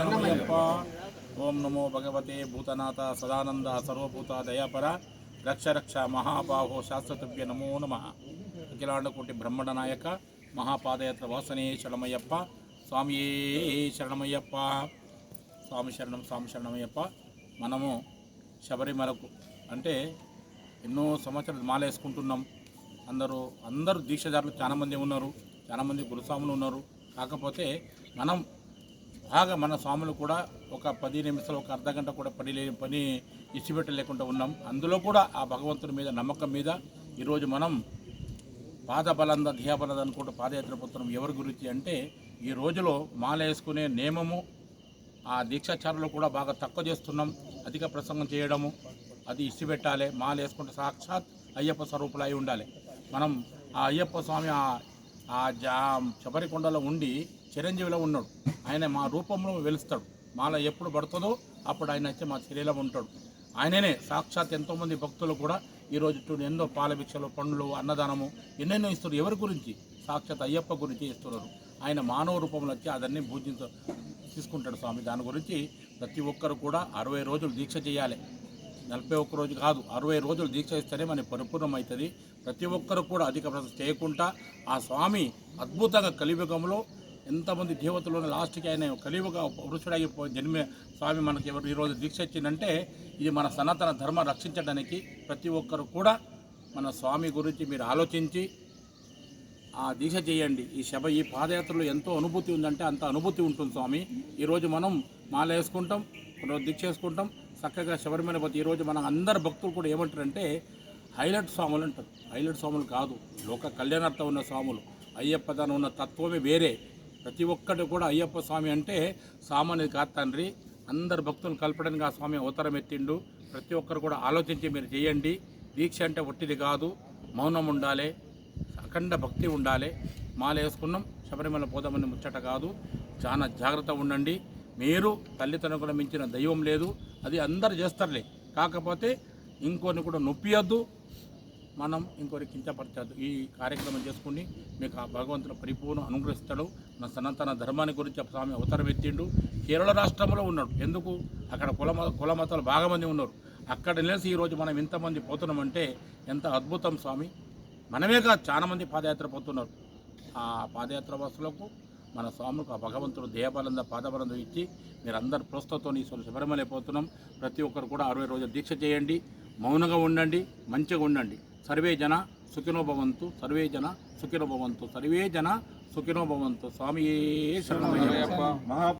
శరణమయ్యప్ప ఓం నమో భగవతే భూతనాథ సదానంద సర్వభూత దయాపర రక్ష రక్ష మహాబాహో శాస్త్రతుభ్య నమో నమ. అఖిలాండకోటి బ్రహ్మణ నాయక మహాపాదయాత్ర వాసనే శరణమయ్యప్ప. స్వామియే శరణమయ్యప్ప. స్వామి శరణం స్వామి శరణమయ్యప్ప. మనము శబరిమలకు అంటే ఎన్నో సంవత్సరాలు మాలేసుకుంటున్నాం. అందరూ అందరూ దీక్షదారులు చాలామంది ఉన్నారు. చాలామంది గురుస్వాములు ఉన్నారు. కాకపోతే మనం బాగా మన స్వాములు కూడా ఒక పది నిమిషాలు ఒక అర్ధ గంట కూడా పని లేని పని ఇచ్చిపెట్టలేకుండా ఉన్నాం. అందులో కూడా ఆ భగవంతుని మీద నమ్మకం మీద ఈరోజు మనం పాదబలంద ధ్యాబలంద అనుకుంటూ పాదయాత్ర పోతున్నాం. ఎవరి గురించి అంటే ఈ రోజులో మాల వేసుకునే నియమము ఆ దీక్షాచారులు కూడా బాగా తక్కువ చేస్తున్నాం. అధిక ప్రసంగం చేయడము అది ఇచ్చిపెట్టాలి. మాల వేసుకుంటే సాక్షాత్ అయ్యప్ప స్వరూపులు అయి ఉండాలి. మనం ఆ అయ్యప్ప స్వామి ఆ ఆ జా శబరికొండలో ఉండి చిరంజీవిలో ఉన్నాడు. ఆయన మా రూపంలో వెలుస్తాడు. మాల ఎప్పుడు పడుతుందో అప్పుడు ఆయన వచ్చి మా శరీరం ఉంటాడు. ఆయననే సాక్షాత్ ఎంతోమంది భక్తులు కూడా ఈరోజు చూడు ఎన్నో పాలభిక్షలు పండ్లు అన్నదానము ఎన్నెన్నో ఇస్తారు ఎవరి గురించి? సాక్షాత్ అయ్యప్ప గురించి ఇస్తున్నారు. ఆయన మానవ రూపంలో వచ్చి అదన్నీ పూజించ తీసుకుంటాడు స్వామి. దాని గురించి ప్రతి ఒక్కరు కూడా అరవై రోజులు దీక్ష చేయాలి. నలభై ఒక్క రోజు కాదు అరవై రోజులు దీక్ష ఇస్తేనే మనకి పరిపూర్ణమవుతుంది. ప్రతి ఒక్కరు కూడా అధిక ప్రసంగం చేయకుండా ఆ స్వామి అద్భుతంగా కలియుగంలో ఎంతమంది దేవతలను లాస్ట్కి ఆయన కలియుగ పురుషుడై పో- జన్మే స్వామి మనకి ఎవరు ఈరోజు దీక్ష ఇచ్చిందంటే ఇది మన సనాతన ధర్మ రక్షించడానికి ప్రతి ఒక్కరు కూడా మన స్వామి గురించి మీరు ఆలోచించి ఆ దీక్ష చేయండి. ఈ శబ ఈ పాదయాత్రలో ఎంతో అనుభూతి ఉందంటే అంత అనుభూతి ఉంటుంది స్వామి. ఈరోజు మనం మాల వేసుకుంటాం రోజు దీక్ష వేసుకుంటాం చక్కగా శబరిమల పోతే ఈరోజు మన అందరు భక్తులు కూడా ఏమంటారంటే హైలైట్ స్వాములు అంటారు. హైలైట్ స్వాములు కాదు లోక కళ్యాణార్థం ఉన్న స్వాములు. అయ్యప్ప తన ఉన్న తత్వమే వేరే. ప్రతి ఒక్కటి కూడా అయ్యప్ప స్వామి అంటే సామాన్యుది కాదు తండ్రి. అందరు భక్తులను కలపడానికి ఆ స్వామి అవతారం ఎత్తిండు. ప్రతి ఒక్కరు కూడా ఆలోచించి మీరు చేయండి. దీక్ష అంటే ఒట్టిది కాదు. మౌనం ఉండాలి. అఖండ భక్తి ఉండాలి. మాల వేసుకున్నాం శబరిమల పోదామని ముచ్చట కాదు. చాలా జాగ్రత్త ఉండండి. మీరు తల్లిదండ్రులకు మించిన దైవం లేదు. అది అందరు చేస్తారులే. కాకపోతే ఇంకొన్ని కూడా నొప్పియద్దు. మనం ఇంకొకరి కించపరచద్దు. ఈ కార్యక్రమం చేసుకుని మీకు ఆ భగవంతుడు పరిపూర్ణ అనుగ్రహిస్తాడు. మన సనాతన ధర్మాన్ని గురించి ఆ స్వామి అవతారం ఎత్తిండు. కేరళ రాష్ట్రంలో ఉన్నాడు. ఎందుకు? అక్కడ కుల కులమతాలు కుల మతాలు బాగా మంది ఉన్నారు. అక్కడ నిలిచి ఈరోజు మనం ఇంతమంది పోతున్నామంటే ఎంత అద్భుతం స్వామి. మనమే కాదు చాలామంది పాదయాత్ర పోతున్నారు. ఆ పాదయాత్ర బస్సులకు మన స్వాములకు ఆ భగవంతుడు దేహబలంద పాదబలంద ఇచ్చి మీరందరూ ప్రస్తుతం ఈ శబరిమల పోతున్నాం. ప్రతి ఒక్కరు కూడా అరవై రోజులు దీక్ష చేయండి. మౌనంగా ఉండండి. మంచిగా ఉండండి. సర్వే జన సుఖినో భవంతు సర్వే జన సుఖినో భవంతు సర్వే జన సుఖినో భవంతు. స్వామి శరణమయ్యప్ప. మహా